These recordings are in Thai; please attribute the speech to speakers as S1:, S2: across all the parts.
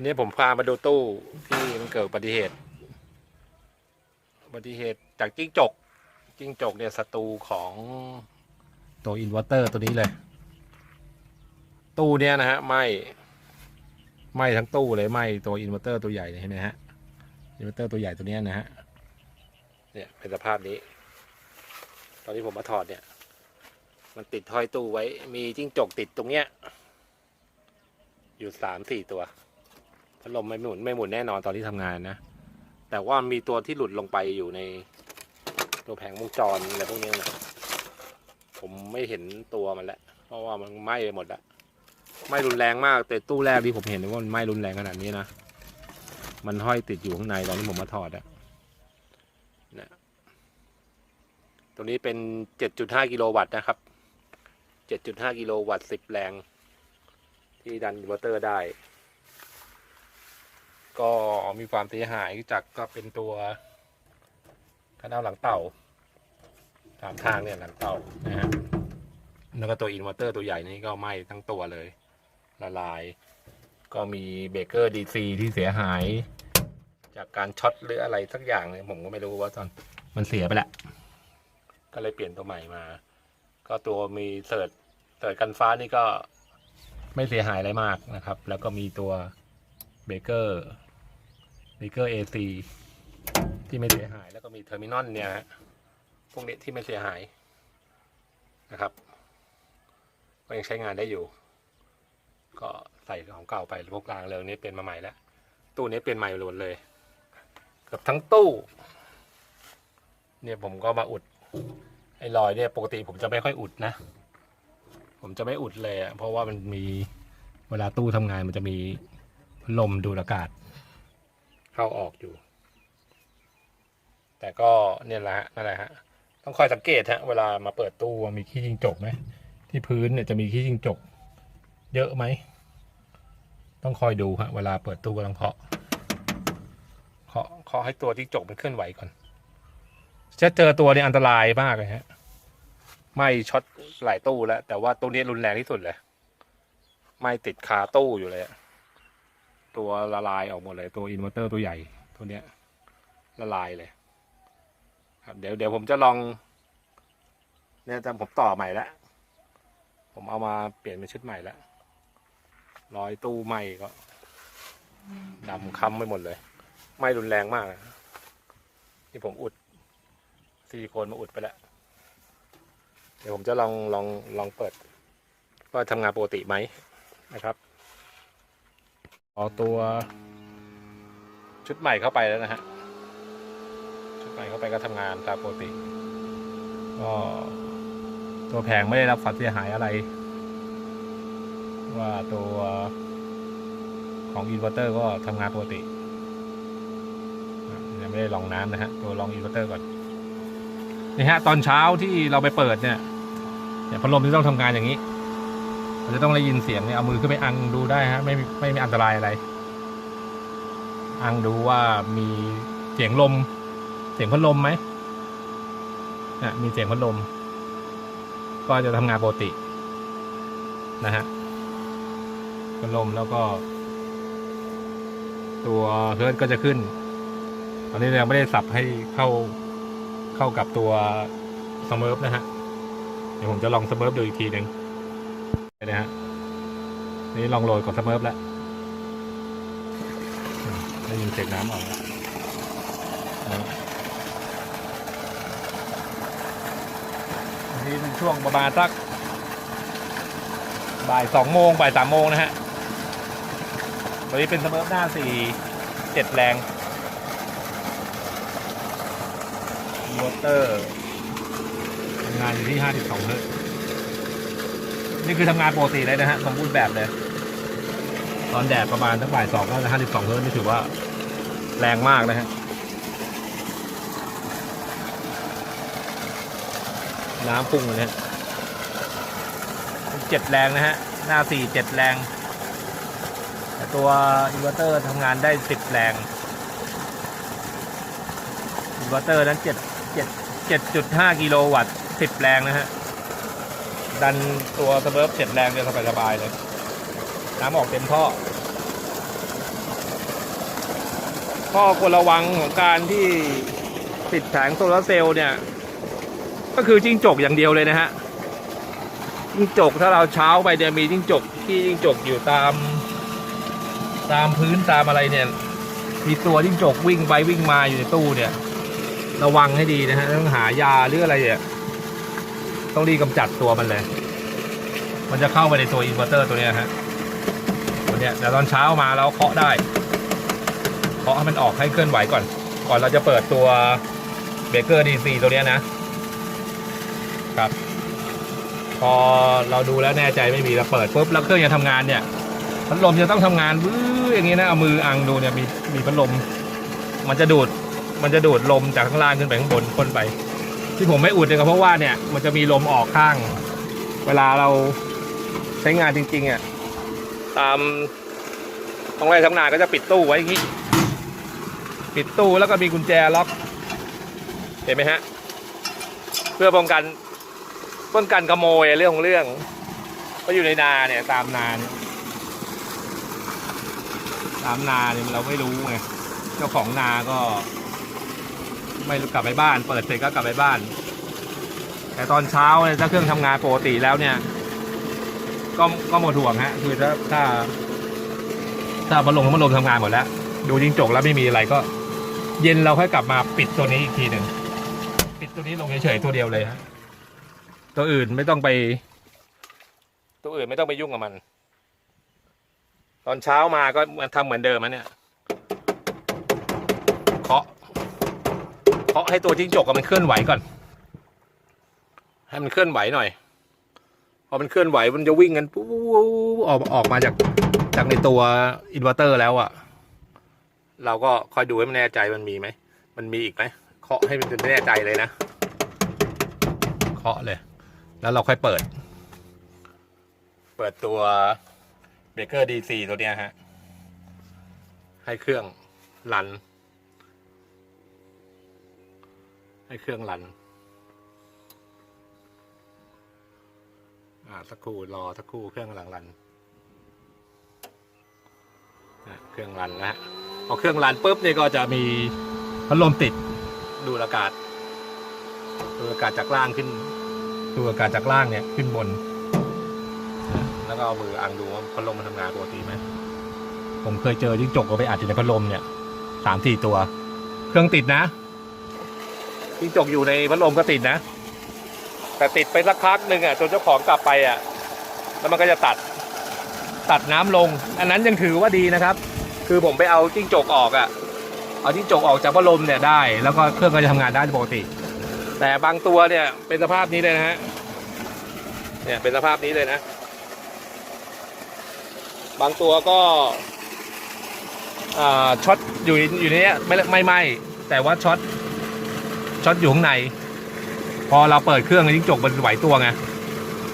S1: วันนี้ผมพามาดูตู้ที่มันเกิดอุบัติเหตุ อุบัติเหตุจากจิ้งจก จิ้งจกเนี่ยศัตรูของตัวอินเวอร์เตอร์ตัวนี้เลย ตู้เนี้ยนะฮะไหมไหมทั้งตู้เลยไหมตัวอินเวอร์เตอร์ตัวใหญ่เนี่ยเห็นไหมฮะ อินเวอร์เตอร์ตัวใหญ่ตัวเนี้ยนะฮะ เนี่ยเป็นสภาพนี้ ตอนที่ผมมาถอดเนี่ย มันติดห้อยตู้ไว้ มีจิ้งจกติดตรงเนี้ย อยู่สามสี่ตัว พัดลมไม่หมุนไม่หมุนแน่นอนตอนที่ทำงานนะ แต่ว่ามีตัวที่หลุดลงไปอยู่ในตัวแผงวงจรอะไรพวกนี้นะผมไม่เห็นตัวมันแล้วเพราะว่ามันไหม้ไปหมดแล้วไหม้รุนแรงมากแต่ตู้แรกที่ผมเห็นว่ามันไหม้รุนแรงขนาดนี้นะมันห้อยติดอยู่ข้างในตอนที่ผมมาถอดอะนะตัวนี้เป็น 7.5 กิโลวัตต์นะครับ 7.5 กิโลวัตต์ 10 แรง ที่ดันอินเวอเตอร์ได้ ก็มีความเสียหายจากก็เป็นตัวกระดาวหลังเต่าสามทางเนี่ยหลังเต่านะฮะแล้วก็ตัวอินเวอร์เตอร์ตัวใหญ่นี่ก็ไหม้ทั้งตัวเลย ละลาย ก็มีเบรกเกอร์ดีซีที่เสียหาย จากการช็อตหรืออะไรสักอย่างเนี่ยผมก็ไม่รู้ว่าตอนมันเสียไปแล้วก็เลยเปลี่ยนตัวใหม่มา ก็ตัวมีเสิร์ชเสิร์ชกันฟ้านี่ก็ไม่เสียหายอะไรมากนะครับ แล้วก็มีตัว เบเกอร์เบเกอร์เอซีที่ไม่เสียหาย แล้วก็มีเทอร์มินอลเนี่ยฮะพวกนี้ที่ไม่เสียหายนะครับก็ยังใช้งานได้อยู่ ก็ใส่ของเก่าไปพวกกลางเรืองนี้เป็นมาใหม่แล้ว ตู้นี้เป็นใหม่หมดเลยเกือบทั้งตู้ เนี่ยผมก็มาอุด ไอ้รอยเนี่ยปกติผมจะไม่ค่อยอุดนะ ผมจะไม่อุดเลยอะเพราะว่ามันมีเวลาตู้ทำงานมันจะมี ลมดูดอากาศ เข้าออกอยู่ แต่ก็เนี่ยแหละฮะนั่นแหละฮะต้องคอยสังเกตฮะเวลามาเปิดตู้มีขี้จิงจกไหมที่พื้นเนี่ยจะมีขี้จิงจก เยอะไหมต้องคอยดูฮะเวลาเปิดตู้ก็ต้องเคาะเคาะเคาะให้ตัวที่จกมันเคลื่อนไหวก่อนจะเจอตัวนี้อันตรายมากเลยฮะ ไม่ช็อตหลายตู้แล้ว แต่ว่าตู้นี้รุนแรงที่สุดเลย ไม่ติดคาตู้อยู่เลยอะ ตัวละลายออกหมดเลย ตัวอินเวอร์เตอร์ตัวใหญ่ ตัวเนี้ยละลายเลยครับเดี๋ยวเดี๋ยวผมจะลองเนี่ยจำผมต่อใหม่แล้วผมเอามาเปลี่ยนเป็นชุดใหม่แล้วรอยตู้ไหมก็ดำค้ำไปหมดเลยไหมรุนแรงมากนี่ผมอุดซิลิโคนมาอุดไปแล้วเดี๋ยวผมจะลองลองลองเปิดว่าทำงานปกติไหมนะครับ เอาตัว ชุดใหม่เข้าไปแล้วนะฮะ ชุดใหม่เข้าไปก็ทำงานตามปกติ ก็ตัวแผงไม่ได้รับความเสียหายอะไร ว่าตัวของอินเวอร์เตอร์ก็ทำงานปกติอ่ยังไม่ได้ลองน้ำนะฮะ ตัวลองอินเวอร์เตอร์ก่อนนี่ฮะตอนเช้าที่เราไปเปิดเนี่ยพัดลมที่ต้องทำงานอย่างนี้ จะต้องได้ยินเสียงเนี่ยเอามือขึ้นไปอังดูได้ฮะไม่ไม่มีอันตรายอะไร อังดูว่ามีเสียงลม เสียงพัดลมไหมนะมีเสียงพัดลม ก็จะทำงานปกติ นะฮะพัดลมแล้วก็ ตัวเฮิร์ตก็จะขึ้น ตอนนี้ยังไม่ได้สับให้เข้าเข้ากับตัวสเมิร์ฟนะฮะเดี๋ยวผมจะลองสเมิร์ฟดูอีกทีหนึ่ง นะฮะนี่ลองโรยกดสเมิร์ฟแล้วได้ยินเสียงน้ำออกแล้วนะอันนี่เป็นช่วงประมาณสักบ่ายสองโมงบ่ายสามโมงนะฮะวันนี้เป็นสเมิร์ฟหน้าสี่เจ็ดแรงมอเตอร์ทำงานอยู่ที่52เฮิร์ตซ์ นี่คือทำงานปกติเลยนะฮะสมบูรณ์แบบเลย ตอนแดดประมาณทั้งบ่ายสองก็52เฮิร์ตนี่ถือว่าแรงมากนะฮะน้ำพุ่งเลยฮะเจ็ดแรงนะฮะ หน้าสี่เจ็ดแรงแต่ตัวอินเวอร์เตอร์ทำงานได้สิบแรงอินเวอร์เตอร์นั้นเจ็ดเจ็ดเจ็ดจุดห้ากิโลวัตต์สิบแรงนะฮะ ดันตัวสเบิร์ฟเจ็ดแรงเลยสบายสบายๆเลย น้ำออกเต็มท่อ ข้อควรระวังของการที่ติดแผงโซลาร์เซลล์เนี่ย ก็คือจิ้งจกอย่างเดียวเลยนะฮะ จิ้งจกถ้าเราเช้าไปเนี่ยมีจิ้งจกที่จิ้งจกอยู่ตาม ตามพื้นตามอะไรเนี่ย มีตัวจิ้งจกวิ่งไปวิ่งมาอยู่ในตู้เนี่ย ระวังให้ดีนะฮะต้องหายาหรืออะไรเนี่ย ต้องรีบกำจัดตัวมันเลย มันจะเข้าไปในตัวอินเวอร์เตอร์ตัวนี้ฮะตัวเนี้ยแต่ตอนเช้ามาแล้วเคาะได้ เคาะให้มันออกให้เคลื่อนไหวก่อน ก่อนเราจะเปิดตัวเบเกอร์ดีซีตัวเนี้ยนะครับ พอเราดูแล้วแน่ใจไม่มีเราเปิดปุ๊บแล้วเครื่องจะทำงานเนี่ยพัดลมจะต้องทำงานวื้ออย่างนี้นะเอามืออังดูเนี่ยมีมีพัดลม มันจะดูดมันจะดูดลมจากข้างล่างขึ้นไปข้างบนพ่นไป ที่ผมไม่อุดเนี่ยก็เพราะว่าเนี่ยมันจะมีลมออกข้าง เวลาเราใช้งานจริงๆอะตามตรงไร่ทำนาก็จะปิดตู้ไว้อย่างนี้ ปิดตู้แล้วก็มีกุญแจล็อก เห็นไหมฮะ เพื่อป้องกันป้องกันขโมยเรื่องของเรื่องก็อยู่ในนาเนี่ยตามนาเนี่ยตามนาเนี่ยเราไม่รู้ไงเจ้าของนาก็ ไม่กลับไปบ้าน เปิดเสร็จก็กลับไปบ้าน แต่ตอนเช้าเนี่ยถ้าเครื่องทำงานปกติแล้วเนี่ย ก็ก็หมดห่วงฮะคือถ้าถ้า ถ้าพัดลมพัดลมทำงานหมดแล้ว ดูจิงจกแล้วไม่มีอะไรก็ เย็นเราค่อยกลับมาปิดตัวนี้อีกทีหนึ่งปิดตัวนี้ลงเฉยๆตัวเดียวเลยฮะตัวอื่นไม่ต้องไป ตัวอื่นไม่ต้องไปยุ่งกับมัน ตอนเช้ามาก็ทำเหมือนเดิมนะเนี่ยเคาะ เคาะให้ตัวจิ้งจกอะมันเคลื่อนไหวก่อน ให้มันเคลื่อนไหวหน่อย พอมันเคลื่อนไหวมันจะวิ่งกันปุ๊บออกออกมาจากจากในตัวอินเวอร์เตอร์แล้วอะเราก็คอยดูให้มันแน่ใจมันมีไหม มันมีอีกไหมเคาะให้มันจนแน่ใจเลยนะ เคาะเลย แล้วเราค่อยเปิด เปิดตัวเบรกเกอร์ดีซีตัวเนี้ยฮะ ให้เครื่องรัน ให้เครื่องรัน อ่าสักครู่รอสักครู่เครื่องกำลังรันอะเครื่องรันแล้วฮะพอเครื่องรันปุ๊บเนี่ยก็จะมีพัดลมติดดูดอากาศดูดอากาศจากล่างขึ้นดูดอากาศจากล่างเนี่ยขึ้นบนนะแล้วก็เอามืออังดูว่าพัดลมมันทำงานปกติไหมผมเคยเจอจิ้งจกเอาไปอัดอยู่ในพัดลมเนี่ยสามสี่ตัว เครื่องติดนะ จิ้งจกอยู่ในพัดลมก็ติดนะ แต่ติดไปสักพักหนึ่งอะจนเจ้าของกลับไปอะ แล้วมันก็จะตัดตัดน้ำลง อันนั้นยังถือว่าดีนะครับ คือผมไปเอาจิ้งจกออกอะ เอาจิ้งจกออกจากพัดลมเนี่ยได้ แล้วก็เครื่องก็จะทำงานได้ปกติ แต่บางตัวเนี่ยเป็นสภาพนี้เลยนะฮะเนี่ยเป็นสภาพนี้เลยนะ บางตัวก็อ่าช็อตอยู่อยู่ในนี้ไม่ไม่ไหมแต่ว่าช็อต ช็อตอยู่ข้างใน พอเราเปิดเครื่องจิ้งจกมันไหวตัวไง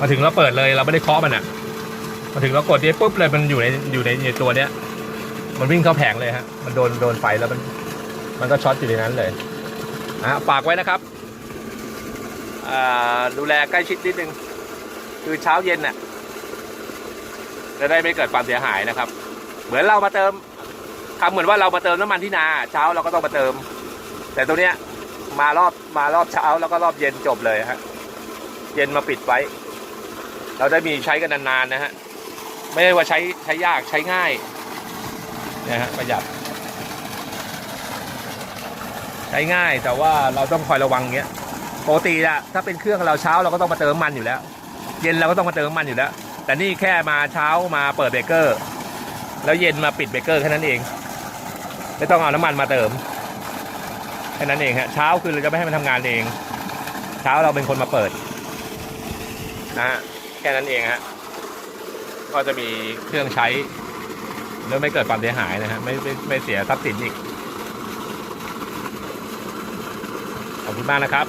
S1: มาถึงเราเปิดเลยเราไม่ได้เคาะมันอะมาถึงเรากดเนี้ปุ๊บเลยมันอยู่ในอยู่ในในตัวเนี้ย มันวิ่งเข้าแผงเลยฮะมันโดนโดนไฟแล้วมัน มันก็ช็อตอยู่ในนั้นเลยนะฮะฝากไว้นะครับดูแลใกล้ชิดนิดนึง คือเช้าเย็นน่ะจะได้ไม่เกิดความเสียหายนะครับ เหมือนเรามาเติมทำเหมือนว่าเรามาเติมน้ำมันที่นา เช้าเราก็ต้องมาเติม แต่ตัวเนี้ย มารอบมารอบเช้าแล้วก็รอบเย็นจบเลยฮะ เย็นมาปิดไว้ เราได้มีใช้กันนานๆนะฮะ ไม่ได้ว่าใช้ใช้ยากใช้ง่ายนะฮะประหยัด ใช้ง่ายแต่ว่าเราต้องคอยระวังเงี้ยปกติอะถ้าเป็นเครื่องเราเช้าเราก็ต้องมาเติมมันอยู่แล้ว เย็นเราก็ต้องมาเติมมันอยู่แล้ว แต่นี่แค่มาเช้ามาเปิดเบรกเกอร์ แล้วเย็นมาปิดเบรกเกอร์แค่นั้นเอง ไม่ต้องเอาน้ำมันมาเติม แค่นั้นเองฮะเช้าคือเราจะไม่ให้มันทำงานเอง เช้าเราเป็นคนมาเปิดนะฮะแค่นั้นเองฮะก็จะมีเครื่องใช้แล้วไม่เกิดความเสียหายนะฮะไม่ไม่ไม่เสียทรัพย์สินอีกขอบคุณมากนะครับ